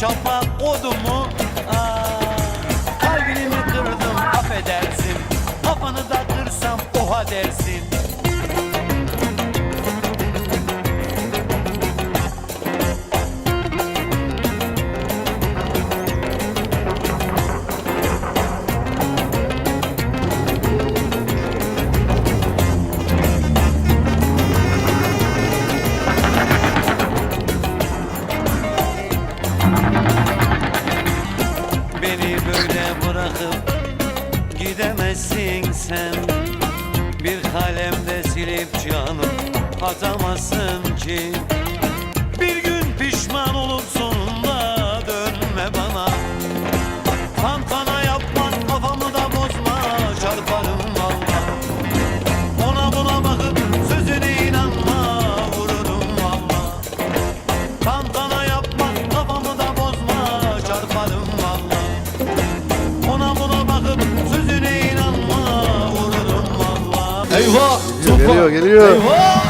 kodumu Aa, Kalbini mi kırdım affedersin. Kafanı da kırsam oha dersin Beni böyle bırakıp gidemezsin sen. Bir kalemde silip canım atamazsın ki Eyvah Geliyor geliyor. Eyvah